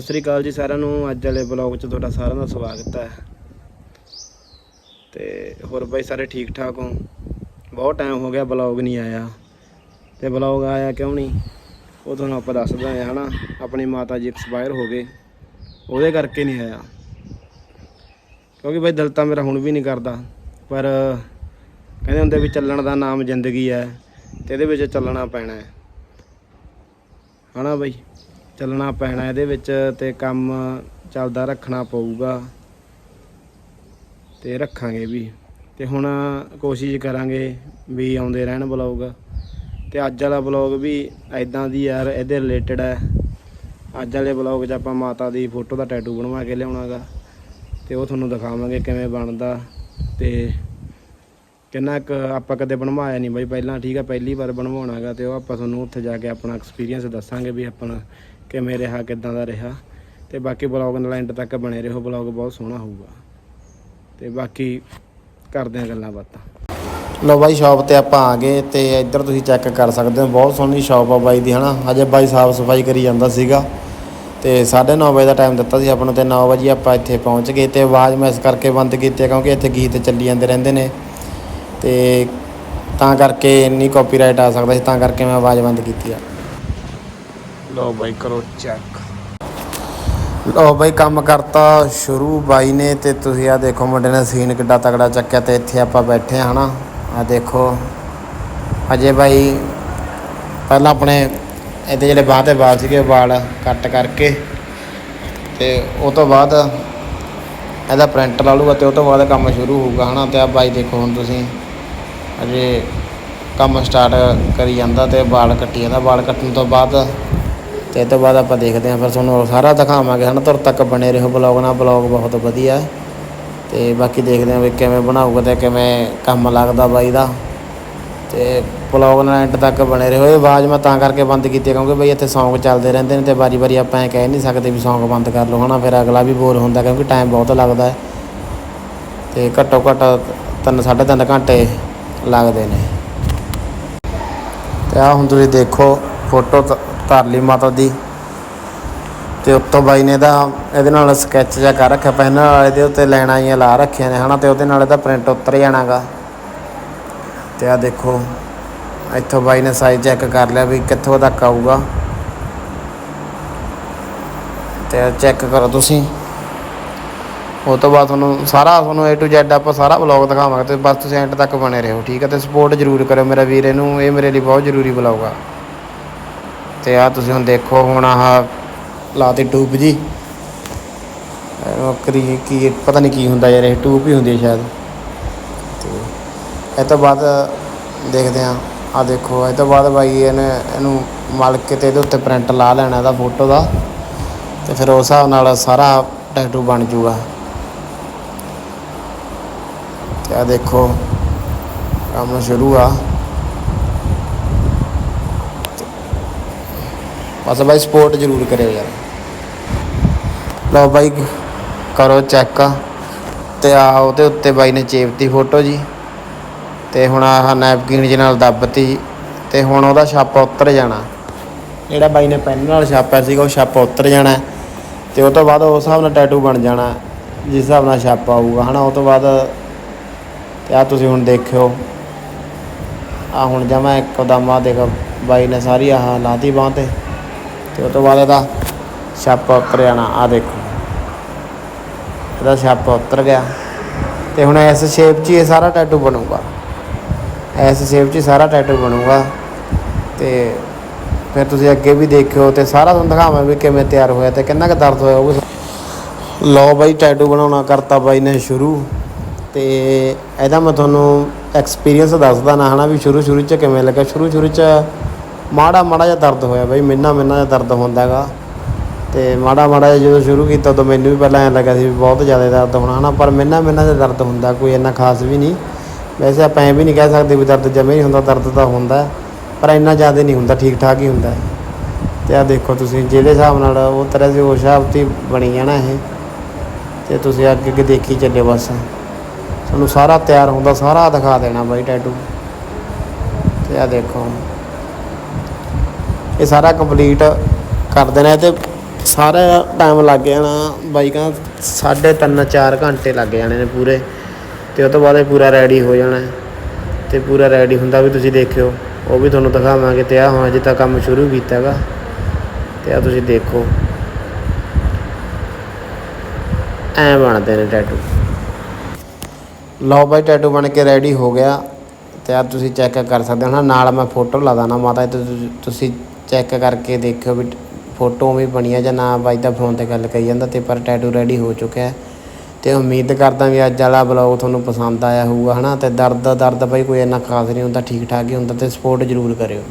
ਸਤਿ ਸ੍ਰੀ ਅਕਾਲ ਜੀ ਸਾਰਿਆਂ ਨੂੰ। ਅੱਜ ਵਾਲੇ ਬਲੌਗ 'ਚ ਤੁਹਾਡਾ ਸਾਰਿਆਂ ਦਾ ਸਵਾਗਤ ਹੈ। ਤੇ ਹੋਰ ਬਾਈ, ਸਾਰੇ ਠੀਕ ਠਾਕ ਹੋ? ਬਹੁਤ ਟਾਈਮ ਹੋ ਗਿਆ ਬਲੌਗ ਨਹੀਂ ਆਇਆ। ਤੇ ਬਲੌਗ ਆਇਆ ਕਿਉਂ ਨਹੀਂ? ਉਹ ਤੁਹਾਨੂੰ ਆਪਾਂ ਦੱਸਦਾ ਹਾਂ, ਹਨਾ? ਆਪਣੀ ਮਾਤਾ ਜੀ ਐਕਸਪਾਇਰ ਹੋ ਗਏ। ਉਹਦੇ ਕਰਕੇ ਨਹੀਂ ਆਇਆ। ਕਿਉਂਕਿ ਬਾਈ, ਦਿਲ ਤਾਂ ਮੇਰਾ ਹੁਣ ਵੀ ਨਹੀਂ ਕਰਦਾ। ਪਰ ਕਹਿੰਦੇ ਹੁੰਦੇ ਵੀ ਚੱਲਣ ਦਾ ਨਾਮ ਜ਼ਿੰਦਗੀ ਹੈ ਤੇ ਇਹਦੇ ਵਿੱਚ ਚੱਲਣਾ ਪੈਣਾ ਹੈ। ਹਨਾ ਬਾਈ? ਚੱਲਣਾ ਪੈਣਾ ਇਹਦੇ ਵਿੱਚ ਤੇ ਕੰਮ ਚੱਲਦਾ ਰੱਖਣਾ ਪਊਗਾ। ਤੇ ਰੱਖਾਂਗੇ ਵੀ। ਤੇ ਹੁਣ ਕੋਸ਼ਿਸ਼ ਕਰਾਂਗੇ ਵੀ ਆਉਂਦੇ ਰਹਿਣ ਬਲੌਗ ਤੇ ਅੱਜ ਵਾਲਾ ਬਲੌਗ ਵੀ ਐਦਾਂ ਦੀ ਯਾਰ, ਇਹਦੇ ਰਿਲੇਟਡ ਹੈ। ਅੱਜ ਵਾਲੇ ਬਲੌਗ 'ਚ ਆਪਾਂ ਮਾਤਾ ਦੀ ਫੋਟੋ ਦਾ ਟੈਟੂ ਬਣਵਾ ਕੇ ਲਿਆਉਣਾਗਾ। ਤੇ ਉਹ ਤੁਹਾਨੂੰ ਦਿਖਾਵਾਂਗੇ ਕਿਵੇਂ ਬਣਦਾ। ਤੇ ਕਿੰਨਾ ਕੁ ਆਪਾਂ ਕਦੇ ਬਣਵਾਇਆ ਨਹੀਂ ਬਾਈ, ਪਹਿਲਾਂ ਠੀਕ ਆ, ਪਹਿਲੀ ਵਾਰ ਬਣਵਾਉਣਾਗਾ ਤੇ ਉਹ ਆਪਾਂ ਤੁਹਾਨੂੰ ਉੱਥੇ ਜਾ ਕੇ ਆਪਣਾ ਐਕਸਪੀਰੀਅੰਸ ਦੱਸਾਂਗੇ ਵੀ ਆਪਣਾ ਕਿਵੇਂ ਰਿਹਾ, ਕਿੱਦਾਂ ਦਾ ਰਿਹਾ। ਤੇ ਬਾਕੀ ਬਲੌਗ ਨਾਲ ਐਂਡ ਤੱਕ ਬਣੇ ਰਹੋ ਬਲੌਗ ਬਹੁਤ ਸੋਹਣਾ ਹੋਊਗਾ। ਤੇ ਬਾਕੀ ਕਰਦੇ ਆ ਗੱਲਾਂ ਬਾਤਾਂ। ਲੋ ਬਾਈ ਸ਼ਾਪ ਤੇ ਆਪਾਂ ਆ ਗਏ ਤੇ ਇੱਧਰ ਤੁਸੀਂ ਚੈੱਕ ਕਰ ਸਕਦੇ ਹੋ, ਬਹੁਤ ਸੋਹਣੀ ਸ਼ਾਪ ਆ ਬਾਈ ਦੀ, ਹਨਾ। ਹਜੇ ਬਾਈ ਸਾਫ਼ ਸਫ਼ਾਈ ਕਰੀ ਜਾਂਦਾ ਸੀਗਾ। ਤੇ 9:30 ਵਜੇ ਦਾ ਟਾਈਮ ਦਿੱਤਾ ਸੀ ਆਪਾਂ ਨੂੰ ਤੇ 9 ਵਜੇ ਆਪਾਂ ਇੱਥੇ ਪਹੁੰਚ ਗਏ ਤੇ ਆਵਾਜ਼ ਮੈਂ ਇਸ ਕਰਕੇ ਬੰਦ ਕੀਤੀ ਕਿਉਂਕਿ ਇੱਥੇ ਗੀਤ ਚੱਲੀ ਜਾਂਦੇ ਰਹਿੰਦੇ ਨੇ। ਤੇ ਤਾਂ ਕਰਕੇ ਇੰਨੀ ਕਾਪੀਰਾਈਟ ਆ ਸਕਦਾ ਸੀ, ਤਾਂ ਕਰਕੇ ਮੈਂ ਆਵਾਜ਼ ਬੰਦ ਕੀਤੀ ਆ। ਲੋ ਬਾਈ ਕਰੋ ਚੈੱਕ ਲਓ ਬਾਈ ਕੰਮ ਕਰਤਾ ਸ਼ੁਰੂ ਬਾਈ ਨੇ ਤੇ ਤੁਸੀਂ ਆ ਦੇਖੋ ਮੁੰਡੇ ਨੇ ਸੀਨ ਕਿੱਡਾ ਤਗੜਾ ਚੱਕਿਆ ਤੇ ਇੱਥੇ ਆਪਾਂ ਬੈਠੇ ਆ ਨਾ ਆ ਦੇਖੋ, ਅਜੇ ਬਾਈ ਪਹਿਲਾਂ ਆਪਣੇ ਇਹਦੇ ਜਿਹੜੇ ਬਾਹ ਤੇ ਵਾਲ ਸੀਗੇ ਵਾਲ ਕੱਟ ਕਰਕੇ ਤੇ ਉਹ ਤੋਂ ਬਾਅਦ ਇਹਦਾ ਪ੍ਰਿੰਟ ਲਾ ਲੂਗਾ ਤੇ ਉਹ ਤੋਂ ਬਾਅਦ ਕੰਮ ਸ਼ੁਰੂ ਹੋਊਗਾ ਹਨਾ ਤੇ ਆ ਬਾਈ ਦੇਖੋ ਹੁਣ ਤੁਸੀਂ ਅਜੇ ਕੰਮ ਸਟਾਰਟ ਕਰੀ ਜਾਂਦਾ ਤੇ ਵਾਲ ਕੱਟੀ ਜਾਂਦਾ। ਵਾਲ ਕੱਟਣ ਤੋਂ ਬਾਅਦ ਤੇ ਇਹ ਤੋਂ ਬਾਅਦ ਆਪਾਂ ਦੇਖਦੇ ਹਾਂ, ਫਿਰ ਤੁਹਾਨੂੰ ਸਾਰਾ ਦਿਖਾਵਾਂਗੇ ਹਨਾ, ਤੁਰ ਤੱਕ ਬਣੇ ਰਹੋ ਬਲੌਗ ਨਾਲ ਬਲੌਗ ਬਹੁਤ ਵਧੀਆ ਹੈ। ਤੇ ਬਾਕੀ ਦੇਖਦੇ ਹਾਂ ਵੀ ਕਿਵੇਂ ਬਣਾਊਗਾ ਤੇ ਕਿਵੇਂ ਕੰਮ ਲੱਗਦਾ ਬਾਈ ਦਾ। ਤੇ ਬਲੌਗ ਨਾਲ ਐਂਡ ਤੱਕ ਬਣੇ ਰਹੋ, ਇਹ ਆਵਾਜ਼ ਮੈਂ ਤਾਂ ਕਰਕੇ ਬੰਦ ਕੀਤੀ ਕਿਉਂਕਿ ਬਈ ਇੱਥੇ ਸੌਂਗ ਚੱਲਦੇ ਰਹਿੰਦੇ ਨੇ ਤੇ ਵਾਰੀ ਵਾਰੀ ਆਪਾਂ ਐ ਕਹਿ ਨਹੀਂ ਸਕਦੇ ਵੀ ਸੌਂਗ ਬੰਦ ਕਰ ਲਓ, ਹਨਾ, ਫਿਰ ਅਗਲਾ ਵੀ ਬੋਰ ਹੁੰਦਾ, ਕਿਉਂਕਿ ਟਾਈਮ ਬਹੁਤ ਲੱਗਦਾ ਹੈ। ਤੇ ਘੱਟੋ ਘੱਟ ਤਿੰਨ, ਸਾਢੇ ਤਿੰਨ ਘੰਟੇ ਲੱਗਦੇ ਨੇ। ਤੇ ਆ ਹੁਣ ਤੁਸੀਂ ਦੇਖੋ ਫੋਟੋ ਧਰ ਲਈ ਮਾਤਾ ਦੀ। ਤੇ ਉੱਤੋਂ ਬਾਈ ਨੇ ਦਾ ਇਹਦੇ ਨਾਲ ਸਕੈਚ ਜਿਹਾ ਕਰ ਰੱਖਿਆ ਪੈਨ ਨਾਲ ਇਹਦੇ ਉੱਤੇ ਲਾਈਨਾਂ ਜਿਹੀਆਂ ਲਾ ਰੱਖੀਆਂ ਨੇ, ਹਨਾ, ਤੇ ਉਹਦੇ ਨਾਲ ਇਹਦਾ ਪ੍ਰਿੰਟ ਉਤਰ ਜਾਣਾਗਾ। ਤੇ ਆ ਦੇਖੋ, ਇੱਥੋਂ ਬਾਈ ਨੇ ਸਾਈਜ਼ ਚੈੱਕ ਕਰ ਲਿਆ ਵੀ ਕਿੱਥੋਂ ਤੱਕ ਆਊਗਾ। ਤੇ ਚੈੱਕ ਕਰੋ ਤੁਸੀਂ। ਉਹ ਤੋਂ ਬਾਅਦ ਤੁਹਾਨੂੰ ਸਾਰਾ, ਤੁਹਾਨੂੰ A to Z ਆਪਾਂ ਸਾਰਾ ਵਲੌਗ ਦਿਖਾਵਾਂਗੇ, ਤੇ ਬਸ ਤੁਸੀਂ ਐਂਡ ਤੱਕ ਬਣੇ ਰਹੋ, ਠੀਕ ਹੈ ਤੇ ਸਪੋਰਟ ਜ਼ਰੂਰ ਕਰਿਓ ਮੇਰਾ ਵੀਰ, ਇਹਨੂੰ, ਇਹ ਮੇਰੇ ਲਈ ਬਹੁਤ ਜ਼ਰੂਰੀ ਵਲੌਗ ਆ। ਤੇ ਆ ਤੁਸੀਂ ਹੁਣ ਦੇਖੋ, ਹੁਣ ਆਹ ਲਾਤੇ ਟੂਬ ਜੀ। ਕਰੀ ਕੀ, ਪਤਾ ਨਹੀਂ ਕੀ ਹੁੰਦਾ ਯਾਰ, ਇਹ ਟੂਬ ਹੀ ਹੁੰਦੀ ਹੈ ਸ਼ਾਇਦ। ਤੇ ਇਹ ਤੋਂ ਬਾਅਦ ਦੇਖਦੇ ਆ ਆ ਦੇਖੋ, ਇਹ ਤੋਂ ਬਾਅਦ ਬਾਈ ਇਹਨੇ ਇਹਨੂੰ ਮਲ ਕੇ ਤੇ ਇਹਦੇ ਉੱਤੇ ਪ੍ਰਿੰਟ ਲਾ ਲੈਣਾ ਇਹਦਾ ਫੋਟੋ ਦਾ। ਤੇ ਫਿਰ ਉਸ ਹਿਸਾਬ ਨਾਲ ਸਾਰਾ ਟੈਟੂ ਬਣ ਜੂਗਾ। ਤੇ ਆ ਦੇਖੋ, ਕੰਮ ਸ਼ੁਰੂ ਆ। ਬਸ ਬਾਈ ਸਪੋਰਟ ਜ਼ਰੂਰ ਕਰਿਓ ਯਾਰ। ਲਓ ਬਾਈ, ਕਰੋ ਚੈੱਕ ਤੇ ਆ ਉਹਦੇ ਉੱਤੇ ਬਾਈ ਨੇ ਚੇਪਤੀ ਫੋਟੋ ਜੀ। ਤੇ ਹੁਣ ਆਹ ਨੈਪਕਿਨ ਜੀ ਨਾਲ ਦੱਬਤੀ। ਤੇ ਹੁਣ ਉਹਦਾ ਛਾਪਾ ਉਤਰ ਜਾਣਾ। ਜਿਹੜਾ ਬਾਈ ਨੇ ਪੈਨ ਨਾਲ ਛਾਪਿਆ ਸੀਗਾ, ਉਹ ਛਾਪਾ ਉਤਰ ਜਾਣਾ। ਤੇ ਉਹ ਤੋਂ ਬਾਅਦ ਉਸ ਹਿਸਾਬ ਨਾਲ ਟੈਟੂ ਬਣ ਜਾਣਾ, ਜਿਸ ਹਿਸਾਬ ਨਾਲ ਛਾਪਾ ਆਊਗਾ ਹਨਾ? ਉਹ ਤੋਂ ਬਾਅਦ ਤੇ ਆ ਤੁਸੀਂ ਹੁਣ ਦੇਖਿਓ। ਆ ਹੁਣ ਜਮਾ ਇੱਕ ਦਮਾ ਦੇਖ, ਬਾਈ ਨੇ ਸਾਰੀ ਆਹ ਲਾਤੀ ਬਾਂਹ ਤੇ। ਤੇ ਉਹ ਤੋਂ ਬਾਅਦ ਇਹਦਾ ਛਾਪਾ ਉਤਰ ਜਾਣਾ ਆ ਦੇਖੋ। ਇਹਦਾ ਛਾਪਾ ਉਤਰ ਗਿਆ। ਤੇ ਹੁਣ ਇਸ ਸ਼ੇਪ 'ਚ ਹੀ ਇਹ ਸਾਰਾ ਟੈਟੂ ਬਣੂਗਾ। ਇਸ ਸ਼ੇਪ 'ਚ ਹੀ ਸਾਰਾ ਟੈਟੂ ਬਣੂਗਾ। ਤੇ ਫਿਰ ਤੁਸੀਂ ਅੱਗੇ ਵੀ ਦੇਖਿਓ ਤੇ ਸਾਰਾ ਤੁਹਾਨੂੰ ਦਿਖਾਵਾਂ ਵੀ ਕਿਵੇਂ ਤਿਆਰ ਹੋਇਆ ਤੇ ਕਿੰਨਾ ਕੁ ਦਰਦ ਹੋਇਆ ਉਹ ਲਓ ਬਾਈ ਟੈਟੂ ਬਣਾਉਣਾ ਕਰਤਾ ਬਾਈ ਨੇ ਸ਼ੁਰੂ। ਤੇ ਇਹਦਾ ਮੈਂ ਤੁਹਾਨੂੰ ਐਕਸਪੀਰੀਅੰਸ ਦੱਸਦਾ ਨਾ, ਹਨਾ ਵੀ ਸ਼ੁਰੂ ਸ਼ੁਰੂ 'ਚ ਕਿਵੇਂ ਲੱਗਾ? ਸ਼ੁਰੂ ਸ਼ੁਰੂ 'ਚ ਮਾੜਾ ਮਾੜਾ ਜਿਹਾ ਦਰਦ ਹੋਇਆ ਬਾਈ, ਮਿੰਨਾ ਮਿੰਨਾ ਜਿਹਾ ਦਰਦ ਹੁੰਦਾ ਹੈਗਾ। ਤੇ ਮਾੜਾ ਮਾੜਾ ਜਿਹਾ ਜਦੋਂ ਸ਼ੁਰੂ ਕੀਤਾ ਉਦੋਂ ਮੈਨੂੰ ਵੀ ਪਹਿਲਾਂ ਐਂ ਲੱਗਾ ਸੀ ਵੀ ਬਹੁਤ ਜ਼ਿਆਦਾ ਦਰਦ ਹੋਣਾ, ਹਨਾ। ਪਰ ਮਿੰਨਾ ਮਿੰਨਾ ਜਿਹਾ ਦਰਦ ਹੁੰਦਾ, ਕੋਈ ਇੰਨਾ ਖਾਸ ਵੀ ਨਹੀਂ। ਵੈਸੇ ਆਪਾਂ ਐਂ ਵੀ ਨਹੀਂ ਕਹਿ ਸਕਦੇ ਵੀ ਦਰਦ ਜਮੇ ਹੀ ਹੁੰਦਾ, ਦਰਦ ਤਾਂ ਹੁੰਦਾ, ਪਰ ਇੰਨਾ ਜ਼ਿਆਦਾ ਨਹੀਂ ਹੁੰਦਾ ਠੀਕ ਠਾਕ ਹੀ ਹੁੰਦਾ। ਤੇ ਆ ਦੇਖੋ ਤੁਸੀਂ ਜਿਹੜੇ ਹਿਸਾਬ ਨਾਲ ਉਹ ਤਰ੍ਹਾਂ ਦੀ ਉਸ ਹਿਸਾਬ ਤੇ ਬਣੀ ਜਾਣਾ ਇਹ। ਤੇ ਤੁਸੀਂ ਅੱਗੇ ਅੱਗੇ ਦੇਖੀ ਚੱਲਿਓ ਬਸ। ਤੁਹਾਨੂੰ ਸਾਰਾ ਤਿਆਰ ਹੁੰਦਾ, ਸਾਰਾ ਦਿਖਾ ਦੇਣਾ ਬਾਈ ਟੈਟੂ ਤੇ ਆ ਦੇਖੋ ਇਹ ਸਾਰਾ ਕੰਪਲੀਟ ਕਰ ਦੇਣਾ ਤੇ ਸਾਰਾ ਟਾਈਮ ਲੱਗ ਜਾਣਾ। ਬਾਈਕਾਂ ਕਹਿੰਦਾ ਸਾਢੇ ਤਿੰਨ ਚਾਰ ਘੰਟੇ ਲੱਗ ਜਾਣੇ ਨੇ ਪੂਰੇ। ਤੇ ਉਹ ਤੋਂ ਬਾਅਦ ਇਹ ਪੂਰਾ ਰੈਡੀ ਹੋ ਜਾਣਾ ਹੈ। ਤੇ ਪੂਰਾ ਰੈਡੀ ਹੁੰਦਾ ਵੀ ਤੁਸੀਂ ਦੇਖਿਓ। ਉਹ ਵੀ ਤੁਹਾਨੂੰ ਦਿਖਾਵਾਂਗੇ ਤੇ ਆ ਹੁਣ ਅਜੇ ਤਾਂ ਕੰਮ ਸ਼ੁਰੂ ਕੀਤਾ ਹੈਗਾ। ਤੇ ਆ ਤੁਸੀਂ ਦੇਖੋ। ਐ ਬਣਦੇ ਨੇ ਟੈਟੂ ਲਓ ਬਾਈ ਟੈਟੂ ਬਣ ਕੇ ਰੈਡੀ ਹੋ ਗਿਆ। ਤੇ ਆ ਤੁਸੀਂ ਚੈੱਕ ਕਰ ਸਕਦੇ ਹੋ। ਨਾ ਨਾਲ ਮੈਂ ਫੋਟੋ ਲਾ ਦਾਂ ਮਾਤਾ ਦੀ ਤੁਸੀਂ ਚੈੱਕ ਕਰਕੇ ਦੇਖਿਓ ਵੀ ਫੋਟੋ ਵੀ ਬਣੀ ਆ ਜਾਂ ਨਾ ਬਾਈ ਦਾ ਫੋਨ ਤੇ ਗੱਲ ਕਰੀ ਜਾਂਦਾ ਤੇ ਪਰ ਟੈਟੂ ਰੈਡੀ ਹੋ ਚੁੱਕਿਆ ਹੈ। ਤੇ ਉਮੀਦ ਕਰਦਾ ਵੀ ਅੱਜ ਵਾਲਾ ਬਲੌਗ ਤੁਹਾਨੂੰ ਪਸੰਦ ਆਇਆ ਹੋਊਗਾ, ਹਨਾ? ਤੇ ਦਰਦ ਦਰਦ ਬਾਈ ਕੋਈ ਇੰਨਾ ਖਾਸ ਨਹੀਂ ਹੁੰਦਾ ਠੀਕ ਠਾਕ ਹੀ ਹੁੰਦਾ ਤੇ ਸਪੋਰਟ ਜ਼ਰੂਰ ਕਰਿਓ।